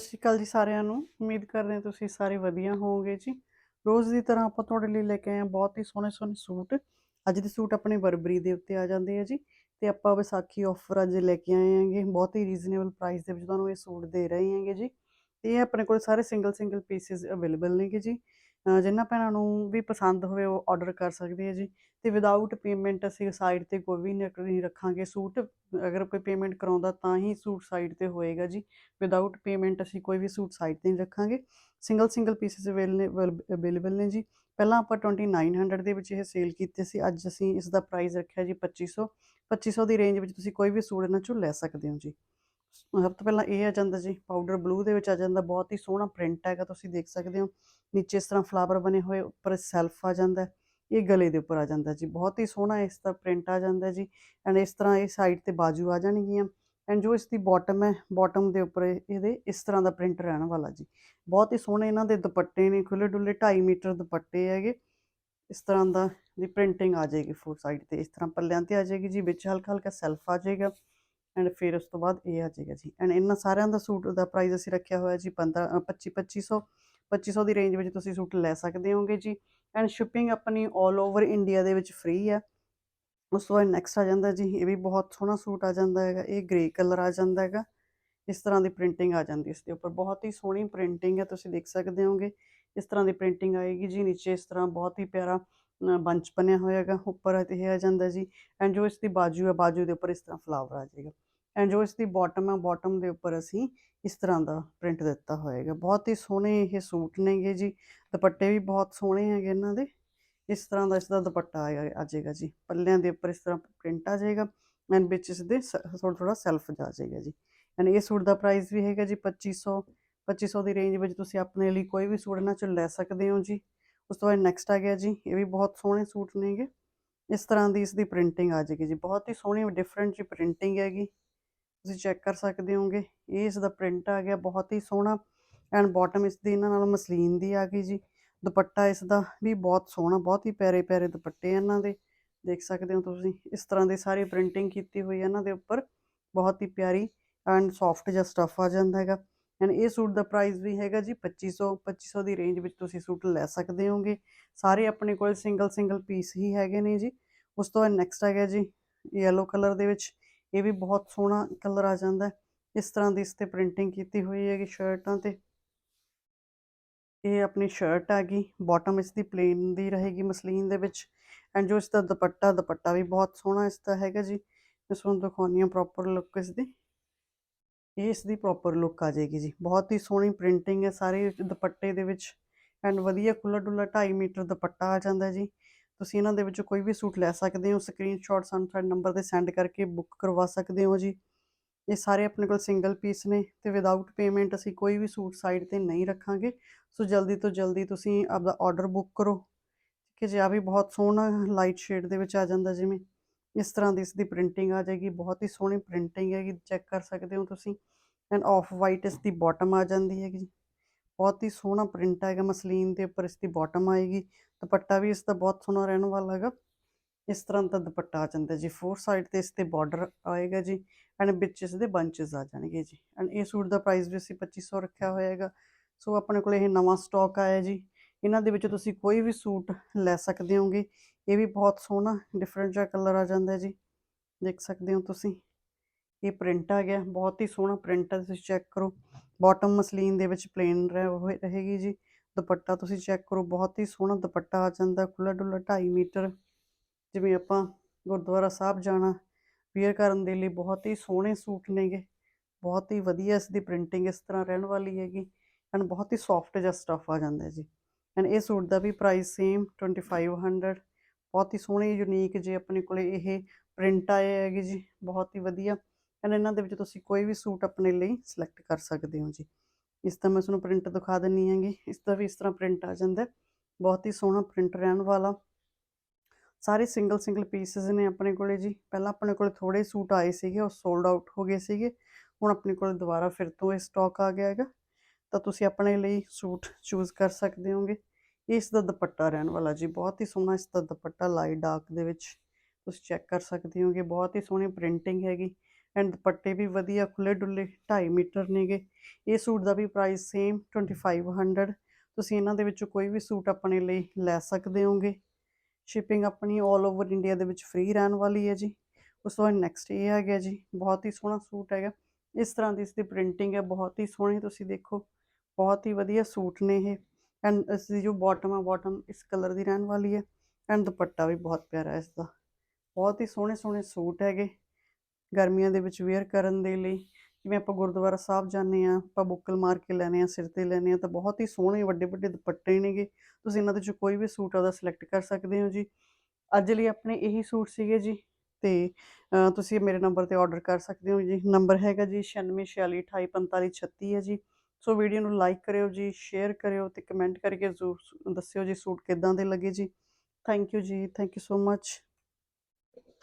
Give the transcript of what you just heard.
ਸਤਿ ਸ਼੍ਰੀ ਅਕਾਲ ਜੀ ਸਾਰਿਆਂ ਨੂੰ। ਉਮੀਦ ਕਰਦੇ ਹਾਂ ਤੁਸੀਂ ਸਾਰੇ ਵਧੀਆ ਹੋਵੋਗੇ ਜੀ। ਰੋਜ਼ ਦੀ ਤਰ੍ਹਾਂ ਆਪਾਂ ਤੁਹਾਡੇ ਲਈ ਲੈ ਕੇ ਆਏ ਹਾਂ ਬਹੁਤ ਹੀ ਸੋਹਣੇ ਸੋਹਣੇ ਸੂਟ। ਅੱਜ ਦੇ ਸੂਟ ਆਪਣੇ ਬਰਬਰੀ ਦੇ ਉੱਤੇ ਆ ਜਾਂਦੇ ਆ ਜੀ ਤੇ ਆਪਾਂ ਵਿਸਾਖੀ ਆਫਰ ਅੱਜ ਲੈ ਕੇ ਆਏ ਹਾਂਗੇ। ਬਹੁਤ ਹੀ ਰੀਜ਼ਨੇਬਲ ਪ੍ਰਾਈਸ ਦੇ ਵਿੱਚ ਤੁਹਾਨੂੰ ਇਹ ਸੂਟ ਦੇ ਰਹੇ ਆਂਗੇ ਜੀ। ਤੇ ਇਹ ਆਪਣੇ ਕੋਲ ਸਾਰੇ ਸਿੰਗਲ ਸਿੰਗਲ ਪੀਸਿਸ ਅਵੇਲੇਬਲ ਨੇਗੇ ਜੀ। ਜਿਨ੍ਹਾਂ ਭੈਣਾਂ ਨੂੰ ਵੀ ਪਸੰਦ ਹੋਵੇ ਉਹ ਆਰਡਰ ਕਰ ਸਕਦੇ ਆ ਜੀ। ਤੇ ਵਿਦਆਊਟ ਪੇਮੈਂਟ ਅਸੀਂ ਸਾਈਡ ਤੇ ਕੋਈ ਵੀ ਨਹੀਂ ਰੱਖਾਂਗੇ। ਸੂਟ ਅਗਰ ਕੋਈ ਪੇਮੈਂਟ ਕਰਾਉਂਦਾ ਤਾਂ ਹੀ ਸੂਟ ਸਾਈਟ ਤੇ ਹੋਏਗਾ ਜੀ। ਵਿਦਆਊਟ ਪੇਮੈਂਟ ਅਸੀਂ ਕੋਈ ਵੀ ਸੂਟ ਸਾਈਟ ਤੇ ਨਹੀਂ ਰੱਖਾਂਗੇ। ਸਿੰਗਲ ਸਿੰਗਲ ਪੀਸਸ ਅਵੇਲੇਬਲ ਨੇ ਜੀ। ਪਹਿਲਾਂ ਆਪਾਂ 2900 ਦੇ ਵਿੱਚ ਇਹ ਸੇਲ ਕੀਤੇ ਸੀ। ਅੱਜ ਅਸੀਂ ਇਸ ਦਾ ਪ੍ਰਾਈਸ ਰੱਖਿਆ ਜੀ 2500 2500 ਦੀ ਰੇਂਜ ਵਿੱਚ ਤੁਸੀਂ ਕੋਈ ਵੀ ਸੂਟ ਇਹਨਾਂ ਚੋਂ ਲੈ ਸਕਦੇ ਹੋ ਜੀ। ਸਭ ਤੋਂ ਪਹਿਲਾਂ ਇਹ ਆ ਜਾਂਦਾ ਜੀ ਪਾਊਡਰ ਬਲੂ ਦੇ ਵਿੱਚ ਆ ਜਾਂਦਾ, ਬਹੁਤ ਹੀ ਸੋਹਣਾ ਪ੍ਰਿੰਟ ਹੈਗਾ, ਤੁਸੀਂ ਦੇਖ ਸਕਦੇ ਹੋ। ਨੀਚੇ ਇਸ ਤਰ੍ਹਾਂ ਫਲਾਵਰ ਬਣੇ ਹੋਏ, ਉੱਪਰ ਸੈਲਫ ਆ ਜਾਂਦਾ, ਇਹ ਗਲੇ ਦੇ ਉੱਪਰ ਆ ਜਾਂਦਾ ਜੀ। ਬਹੁਤ ਹੀ ਸੋਹਣਾ ਇਸ ਦਾ ਪ੍ਰਿੰਟ ਆ ਜਾਂਦਾ ਜੀ ਐਂਡ ਇਸ ਤਰ੍ਹਾਂ ਇਹ ਸਾਈਡ ਤੇ ਬਾਜੂ ਆ ਜਾਣਗੀਆਂ। ਐਂਡ ਜੋ ਇਸ ਦੀ ਬਾਟਮ ਹੈ ਬਾਟਮ ਦੇ ਉੱਪਰ ਇਹਦੇ ਇਸ ਤਰ੍ਹਾਂ ਦਾ ਪ੍ਰਿੰਟ ਰਹਿਣ ਵਾਲਾ ਜੀ। ਬਹੁਤ ਹੀ ਸੋਹਣੇ ਇਹਨਾਂ ਦੇ ਦੁਪੱਟੇ ਨੇ ਖੁੱਲੇ ਡੁੱਲੇ 2.5 ਮੀਟਰ ਦੁਪੱਟੇ ਹੈਗੇ। ਇਸ ਤਰ੍ਹਾਂ ਦਾ ਦੀ ਪ੍ਰਿੰਟਿੰਗ ਆ ਜਾਏਗੀ ਫੋਰ ਸਾਈਡ ਤੇ, ਇਸ ਤਰ੍ਹਾਂ ਪੱਲਿਆਂ ਤੇ ਆ ਜਾਏਗੀ ਜੀ, ਵਿੱਚ ਹਲਕਾ ਹਲਕਾ ਸੈਲਫ ਆ ਜਾਏਗਾ। ਐਂਡ ਫਿਰ ਉਸ ਤੋਂ ਬਾਅਦ ਇਹ ਆ ਜਾਏਗਾ ਜੀ। ਐਂਡ ਇਹਨਾਂ ਸਾਰਿਆਂ ਦਾ ਸੂਟ ਦਾ ਪ੍ਰਾਈਸ ਅਸੀਂ ਰੱਖਿਆ ਹੋਇਆ ਜੀ 15 ਅ, 25 2500 2500 ਦੀ ਰੇਂਜ ਵਿੱਚ ਤੁਸੀਂ ਸੂਟ ਲੈ ਸਕਦੇ ਹੋਗੇ ਜੀ। ਐਂਡ ਸ਼ਿਪਿੰਗ ਆਪਣੀ 올 ਓਵਰ ਇੰਡੀਆ ਦੇ ਵਿੱਚ ਫ੍ਰੀ ਹੈ ਉਸ ਤੋਂ ਬਾਅਦ ਨੈਕਸਟ ਆ ਜਾਂਦਾ ਜੀ ਇਹ ਵੀ ਬਹੁਤ ਸੋਹਣਾ ਸੂਟ ਆ ਜਾਂਦਾ ਹੈਗਾ ਇਹ ਗ੍ਰੇ ਕਲਰ ਆ ਜਾਂਦਾ ਹੈਗਾ। ਇਸ ਤਰ੍ਹਾਂ ਦੀ ਪ੍ਰਿੰਟਿੰਗ ਆ ਜਾਂਦੀ ਇਸ ਦੇ ਉੱਪਰ ਬਹੁਤ ਹੀ ਸੋਹਣੀ ਪ੍ਰਿੰਟਿੰਗ ਹੈ ਤੁਸੀਂ ਦੇਖ ਸਕਦੇ ਹੋਗੇ। ਇਸ ਤਰ੍ਹਾਂ ਦੀ ਪ੍ਰਿੰਟਿੰਗ ਆਏਗੀ ਜੀ ਨੀਚੇ ਇਸ ਤਰ੍ਹਾਂ ਬਹੁਤ ਹੀ ਪਿਆਰਾ ਬੰਚ ਬਣਿਆ ਹੋਇਆ ਉੱਪਰ ਇਹ ਆ ਜਾਂਦਾ ਜੀ ਐਂਡ ਜੋ ਇਸ ਦੀ ਬਾਜੂ ਹੈ, ਬਾਜੂ ਦੇ ਉੱਪਰ ਇਸ ਤਰ੍ਹਾਂ ਫਲਾਵਰ ਆ ਜਾਏਗਾ। ਐਂਡ ਜੋ ਇਸ ਦੀ ਬਾਟਮ ਹੈ ਬਾਟਮ ਦੇ ਉੱਪਰ ਅਸੀਂ ਇਸ ਤਰ੍ਹਾਂ ਦਾ ਪ੍ਰਿੰਟ ਦਿੱਤਾ ਹੋਏਗਾ ਬਹੁਤ ਹੀ ਸੋਹਣੇ ਇਹ ਸੂਟ ਨੇਗੇ ਜੀ, ਦੁਪੱਟੇ ਵੀ ਬਹੁਤ ਸੋਹਣੇ ਹੈਗੇ ਇਹਨਾਂ ਦੇ। ਇਸ ਤਰ੍ਹਾਂ ਦਾ ਇਸ ਦਾ ਦੁਪੱਟਾ ਆ ਆ ਜਾਏਗਾ ਜੀ। ਪੱਲਿਆਂ ਦੇ ਉੱਪਰ ਇਸ ਤਰ੍ਹਾਂ ਪ੍ਰਿੰਟ ਆ ਜਾਏਗਾ ਐਂਡ ਵਿੱਚ ਇਸ ਦੇ ਥੋੜਾ ਥੋੜਾ ਸੈਲਫ ਜਾ ਜਾਏਗਾ ਜੀ। ਐਂਡ ਇਹ ਸੂਟ ਦਾ ਪ੍ਰਾਈਸ ਵੀ ਹੈਗਾ ਜੀ 2500 2500 ਦੀ ਰੇਂਜ ਵਿੱਚ ਤੁਸੀਂ ਆਪਣੇ ਲਈ ਕੋਈ ਵੀ ਸੂਟ ਇਹਨਾਂ ਚੋਂ ਲੈ ਸਕਦੇ ਹੋ ਜੀ। ਉਸ ਤੋਂ ਬਾਅਦ ਨੈਕਸਟ ਆ ਗਿਆ ਜੀ, ਇਹ ਵੀ ਬਹੁਤ ਸੋਹਣੇ ਸੂਟ ਨੇਗੇ। ਇਸ ਤਰ੍ਹਾਂ ਦੀ ਇਸ ਦੀ ਪ੍ਰਿੰਟਿੰਗ ਆ ਜਾਏਗੀ ਜੀ। ਬਹੁਤ ਹੀ ਸੋਹਣੀ ਡਿਫਰੈਂਟ ਜੀ ਪ੍ਰਿੰਟਿੰਗ ਹੈਗੀ। ਤੁਸੀਂ ਚੈੱਕ ਕਰ ਸਕਦੇ ਹੋਗੇ, ਇਹ ਇਸ ਦਾ ਪ੍ਰਿੰਟ ਆ ਗਿਆ, ਬਹੁਤ ਹੀ ਸੋਹਣਾ। ਐਂਡ ਬਾਟਮ ਇਸ ਦੀ ਇਹਨਾਂ ਨਾਲ ਮਸਲੀਨ ਦੀ ਆ ਗਈ ਜੀ। ਦੁਪੱਟਾ ਇਸ ਦਾ ਵੀ ਬਹੁਤ ਸੋਹਣਾ, ਬਹੁਤ ਹੀ ਪਿਆਰੇ ਪਿਆਰੇ ਦੁਪੱਟੇ ਆ ਇਹਨਾਂ ਦੇ। ਦੇਖ ਸਕਦੇ ਹੋ ਤੁਸੀਂ, ਇਸ ਤਰ੍ਹਾਂ ਦੀ ਸਾਰੀ ਪ੍ਰਿੰਟਿੰਗ ਕੀਤੀ ਹੋਈ ਹੈ ਇਹਨਾਂ ਦੇ ਉੱਪਰ। ਬਹੁਤ ਹੀ ਪਿਆਰੀ ਐਂਡ ਸੌਫਟ ਜਿਹਾ ਸਟਫ ਆ ਜਾਂਦਾ ਹੈਗਾ। ਐਂਡ ਇਹ ਸੂਟ ਦਾ ਪ੍ਰਾਈਸ ਵੀ ਹੈਗਾ ਜੀ 2500 2500 ਦੀ ਰੇਂਜ ਵਿੱਚ ਤੁਸੀਂ ਸੂਟ ਲੈ ਸਕਦੇ ਹੋਗੇ। ਸਾਰੇ ਆਪਣੇ ਕੋਲ ਸਿੰਗਲ ਸਿੰਗਲ ਪੀਸ ਹੀ ਹੈਗੇ ਨੇ ਜੀ। ਉਸ ਤੋਂ ਬਾਅਦ ਨੈਕਸਟ ਹੈਗਾ ਜੀ ਯੈਲੋ ਕਲਰ ਦੇ ਵਿੱਚ। ਇਹ ਵੀ ਬਹੁਤ ਸੋਹਣਾ ਕਲਰ ਆ ਜਾਂਦਾ। ਇਸ ਤਰ੍ਹਾਂ ਦੀ ਇਸ ਤੇ ਪ੍ਰਿੰਟਿੰਗ ਕੀਤੀ ਹੋਈ ਹੈਗੀ ਸ਼ਰਟਾਂ ਤੇ। ਇਹ ਆਪਣੀ ਸ਼ਰਟ ਆ ਗਈ। ਬਾਟਮ ਇਸ ਦੀ ਪਲੇਨ ਦੀ ਰਹੇਗੀ ਮਸਲੀਨ ਦੇ ਵਿੱਚ। ਐਂਡ ਜੋ ਇਸ ਦਾ ਦੁਪੱਟਾ ਦੁਪੱਟਾ ਵੀ ਬਹੁਤ ਸੋਹਣਾ ਇਸ ਦਾ ਹੈਗਾ ਜੀ। ਇਸ ਨੂੰ ਦਿਖਾਉਂਦੀ ਹਾਂ ਪ੍ਰੋਪਰ ਲੁੱਕ ਇਸ ਦੀ। ਇਹ ਇਸ ਦੀ ਪ੍ਰੋਪਰ ਲੁੱਕ ਆ ਜਾਏਗੀ ਜੀ। ਬਹੁਤ ਹੀ ਸੋਹਣੀ ਪ੍ਰਿੰਟਿੰਗ ਹੈ ਸਾਰੇ ਦੁਪੱਟੇ ਦੇ ਵਿੱਚ ਐਂਡ ਵਧੀਆ ਖੁੱਲਾ ਡੁੱਲਾ 2.5 ਮੀਟਰ ਦੁਪੱਟਾ ਆ ਜਾਂਦਾ ਜੀ। ਤੁਸੀਂ ਇਹਨਾਂ ਦੇ ਵਿੱਚੋਂ ਕੋਈ ਵੀ ਸੂਟ ਲੈ ਸਕਦੇ ਹੋ ਸਕਰੀਨਸ਼ਾਟ ਸਾਨੂੰ ਸਾਡੇ ਨੰਬਰ ਤੇ ਸੈਂਡ ਕਰਕੇ ਬੁੱਕ ਕਰਵਾ ਸਕਦੇ ਹੋ ਜੀ। ਇਹ ਸਾਰੇ ਆਪਣੇ ਕੋਲ ਸਿੰਗਲ ਪੀਸ ਨੇ ਤੇ ਵਿਦਆਊਟ ਪੇਮੈਂਟ ਅਸੀਂ ਕੋਈ ਵੀ ਸੂਟ ਸਾਈਡ ਤੇ ਨਹੀਂ ਰੱਖਾਂਗੇ। ਸੋ ਜਲਦੀ ਤੋਂ ਜਲਦੀ ਤੁਸੀਂ ਆਪਦਾ ਆਰਡਰ ਬੁੱਕ ਕਰੋ। ਠੀਕ ਹੈ ਜੀ ਆ ਵੀ ਬਹੁਤ ਸੋਹਣਾ ਲਾਈਟ ਸ਼ੇਡ ਦੇ ਵਿੱਚ ਆ ਜਾਂਦਾ ਜਿਵੇਂ। ਇਸ ਤਰ੍ਹਾਂ ਦੀ ਇਸ ਦੀ ਪ੍ਰਿੰਟਿੰਗ ਆ ਜਾਏਗੀ। ਬਹੁਤ ਹੀ ਸੋਹਣੀ ਪ੍ਰਿੰਟਿੰਗ ਹੈਗੀ। ਚੈੱਕ ਕਰ ਸਕਦੇ ਹੋ ਤੁਸੀਂ। ਐਂਡ ਆਫ ਵਾਈਟ ਇਸ ਦੀ ਬਾਟਮ ਆ ਜਾਂਦੀ ਹੈਗੀ ਜੀ। ਬਹੁਤ ਹੀ ਸੋਹਣਾ ਪ੍ਰਿੰਟ ਹੈਗਾ ਮਸਲੀਨ ਦੇ ਉੱਪਰ ਇਸ ਦੀ ਬਾਟਮ ਆਏਗੀ। ਦੁਪੱਟਾ ਵੀ ਇਸ ਦਾ ਬਹੁਤ ਸੋਹਣਾ ਰਹਿਣ ਵਾਲਾ ਹੈਗਾ। ਇਸ ਤਰ੍ਹਾਂ ਦਾ ਦੁਪੱਟਾ ਆ ਜਾਂਦਾ ਜੀ। ਫੋਰ ਸਾਈਡ ਤੇ ਇਸ ਤੇ ਬਾਰਡਰ ਆਏਗਾ ਜੀ ਐਂਡ ਵਿੱਚ ਇਸ ਦੇ ਬੰਚਸ ਆ ਜਾਣਗੇ ਜੀ। ਐਂਡ ਇਹ ਸੂਟ ਦਾ ਪ੍ਰਾਈਸ ਵੀ ਅਸੀਂ 2500 ਰੱਖਿਆ ਹੋਇਆ ਹੈਗਾ। ਸੋ ਆਪਣੇ ਕੋਲ ਇਹ ਨਵਾਂ ਸਟਾਕ ਆਇਆ ਜੀ। ਇਹਨਾਂ ਦੇ ਵਿੱਚ ਤੁਸੀਂ ਕੋਈ ਵੀ ਸੂਟ ਲੈ ਸਕਦੇ ਹੋਗੇ। ਇਹ ਵੀ ਬਹੁਤ ਸੋਹਣਾ ਡਿਫਰੈਂਟ ਜਿਹਾ ਕਲਰ ਆ ਜਾਂਦਾ ਜੀ। ਦੇਖ ਸਕਦੇ ਹੋ ਤੁਸੀਂ। ਇਹ ਪ੍ਰਿੰਟ ਆ ਗਿਆ, ਬਹੁਤ ਹੀ ਸੋਹਣਾ ਪ੍ਰਿੰਟ ਹੈ ਤੁਸੀਂ ਚੈੱਕ ਕਰੋ। ਬਾਟਮ ਮਸਲੀਨ ਦੇ ਵਿੱਚ ਪਲੇਨ ਰਹੇਗੀ ਜੀ। ਦੁਪੱਟਾ ਤੁਸੀਂ ਚੈੱਕ ਕਰੋ, ਬਹੁਤ ਹੀ ਸੋਹਣਾ ਦੁਪੱਟਾ ਆ ਜਾਂਦਾ ਖੁੱਲਾ ਡੁੱਲਾ 2.5 ਮੀਟਰ। ਜਿਵੇਂ ਆਪਾਂ ਗੁਰਦੁਆਰਾ ਸਾਹਿਬ ਜਾਣਾ ਵੀਅਰ ਕਰਨ ਦੇ ਲਈ ਬਹੁਤ ਹੀ ਸੋਹਣੇ ਸੂਟ ਨੇਗੇ। ਬਹੁਤ ਹੀ ਵਧੀਆ ਇਸ ਦੀ ਪ੍ਰਿੰਟਿੰਗ ਇਸ ਤਰ੍ਹਾਂ ਰਹਿਣ ਵਾਲੀ ਹੈਗੀ। ਐਂਡ ਬਹੁਤ ਹੀ ਸੌਫਟ ਜਿਹਾ ਸਟਫ ਆ ਜਾਂਦਾ ਜੀ। ਐਂਡ ਇਹ ਸੂਟ ਦਾ ਵੀ ਪ੍ਰਾਈਸ ਸੇਮ 2500 ਬਹੁਤ ਹੀ ਸੋਹਣੇ ਯੂਨੀਕ ਜੇ ਆਪਣੇ ਕੋਲੇ ਇਹ ਪ੍ਰਿੰਟ ਆਏ ਹੈਗੇ ਜੀ। ਬਹੁਤ ਹੀ ਵਧੀਆ। ਐਂਡ ਇਹਨਾਂ ਦੇ ਵਿੱਚ ਤੁਸੀਂ ਕੋਈ ਵੀ ਸੂਟ ਆਪਣੇ ਲਈ ਸਿਲੈਕਟ ਕਰ ਸਕਦੇ ਹੋ ਜੀ। ਇਸ ਦਾ ਮੈਂ ਤੁਹਾਨੂੰ ਪ੍ਰਿੰਟ ਦਿਖਾ ਦਿੰਨੀ ਹੈਗੀ ਇਸ ਦਾ ਵੀ ਇਸ ਤਰ੍ਹਾਂ ਪ੍ਰਿੰਟ ਆ ਜਾਂਦਾ ਬਹੁਤ ਹੀ ਸੋਹਣਾ ਪ੍ਰਿੰਟ ਰਹਿਣ ਵਾਲਾ। ਸਾਰੇ ਸਿੰਗਲ ਸਿੰਗਲ ਪੀਸਸ ਨੇ ਆਪਣੇ ਕੋਲੇ ਜੀ। ਪਹਿਲਾਂ ਆਪਣੇ ਕੋਲੇ ਥੋੜੇ ਸੂਟ ਆਏ ਸੀਗੇ, ਉਹ ਸੋਲਡ ਆਊਟ ਹੋ ਗਏ ਸੀਗੇ। ਹੁਣ ਆਪਣੇ ਕੋਲ ਦੁਬਾਰਾ ਫਿਰ ਤੋਂ ਇਹ ਸਟਾਕ ਆ ਗਿਆ ਹੈਗਾ। ਤਾਂ ਤੁਸੀਂ ਆਪਣੇ ਲਈ ਸੂਟ ਚੂਜ਼ ਕਰ ਸਕਦੇ ਹੋਗੇ। ਇਸ ਦਾ ਦੁਪੱਟਾ ਰਹਿਣ ਵਾਲਾ ਜੀ। ਬਹੁਤ ਹੀ ਸੋਹਣਾ ਇਸ ਦਾ ਦੁਪੱਟਾ ਲਾਈਟ ਡਾਰਕ ਦੇ ਵਿੱਚ। ਤੁਸੀਂ ਚੈੱਕ ਕਰ ਸਕਦੇ ਹੋਗੇ। ਬਹੁਤ ਹੀ ਸੋਹਣੀ ਪ੍ਰਿੰਟਿੰਗ ਹੈਗੀ। ਐਂਡ ਦੁਪੱਟੇ ਵੀ ਵਧੀਆ ਖੁੱਲੇ ਡੁੱਲੇ 2.5 ਮੀਟਰ ਨੇਗੇ। ਇਹ ਸੂਟ ਦਾ ਵੀ ਪ੍ਰਾਈਸ ਸੇਮ 2500 ਤੁਸੀਂ ਇਹਨਾਂ ਦੇ ਵਿੱਚੋਂ ਕੋਈ ਵੀ ਸੂਟ ਆਪਣੇ ਲਈ ਲੈ ਸਕਦੇ ਹੋਗੇ। ਸ਼ਿਪਿੰਗ ਆਪਣੀ 올 ਓਵਰ ਇੰਡੀਆ ਦੇ ਵਿੱਚ ਫ੍ਰੀ ਰਹਿਣ ਵਾਲੀ ਹੈ ਜੀ। ਉਸ ਤੋਂ ਬਾਅਦ ਨੈਕਸਟ ਇਹ ਆ ਗਿਆ ਜੀ, ਬਹੁਤ ਹੀ ਸੋਹਣਾ ਸੂਟ ਹੈਗਾ। ਇਸ ਤਰ੍ਹਾਂ ਦੀ ਇਸ ਦੀ ਪ੍ਰਿੰਟਿੰਗ ਹੈ, ਬਹੁਤ ਹੀ ਸੋਹਣੀ ਤੁਸੀਂ ਦੇਖੋ, ਬਹੁਤ ਹੀ ਵਧੀਆ ਸੂਟ ਨੇ ਇਹ। ਐਂਡ ਇਸ ਦੀ ਜੋ ਬਾਟਮ ਆ ਬਾਟਮ ਇਸ ਕਲਰ ਦੀ ਰਹਿਣ ਵਾਲੀ ਹੈ। ਐਂਡ ਦੁਪੱਟਾ ਵੀ ਬਹੁਤ ਪਿਆਰਾ ਹੈ ਇਸ ਦਾ ਬਹੁਤ ਹੀ ਸੋਹਣੇ ਸੋਹਣੇ ਸੂਟ ਹੈਗੇ। ਗਰਮੀਆਂ ਦੇ ਵਿੱਚ ਵੇਅਰ ਕਰਨ ਦੇ ਲਈ, ਜਿਵੇਂ ਆਪਾਂ ਗੁਰਦੁਆਰਾ ਸਾਹਿਬ ਜਾਂਦੇ ਆ ਆਪਾਂ ਬੁੱਕਲ ਮਾਰ ਕੇ ਲੈਣੇ ਆ ਸਿਰ ਤੇ ਲੈਣੇ ਆ ਤਾਂ ਬਹੁਤ ਹੀ ਸੋਹਣੇ ਵੱਡੇ ਵੱਡੇ ਦੁਪੱਟੇ ਨੇਗੇ। ਤੁਸੀਂ ਇਹਨਾਂ ਦੇ ਵਿੱਚੋਂ ਕੋਈ ਵੀ ਸੂਟ ਆਦਾ ਸਿਲੈਕਟ ਕਰ ਸਕਦੇ ਹੋ ਜੀ। ਅੱਜ ਲਈ ਆਪਣੇ ਇਹੀ ਸੂਟ ਸੀਗੇ ਜੀ, ਤੇ ਤੁਸੀਂ ਮੇਰੇ ਨੰਬਰ ਤੇ ਆਰਡਰ ਕਰ ਸਕਦੇ ਹੋ ਜੀ। ਨੰਬਰ ਹੈਗਾ ਜੀ 9646284536 ਹੈ ਜੀ। ਸੋ ਵੀਡੀਓ ਨੂੰ ਲਾਈਕ ਕਰਿਓ ਜੀ ਸ਼ੇਅਰ ਕਰਿਓ ਤੇ ਕਮੈਂਟ ਕਰਕੇ ਜ਼ਰੂਰ ਦੱਸਿਓ ਜੀ ਸੂਟ ਕਿੱਦਾਂ ਦੇ ਲੱਗੇ ਜੀ। ਥੈਂਕ ਯੂ ਜੀ ਥੈਂਕ ਯੂ ਸੋ ਮੱਚ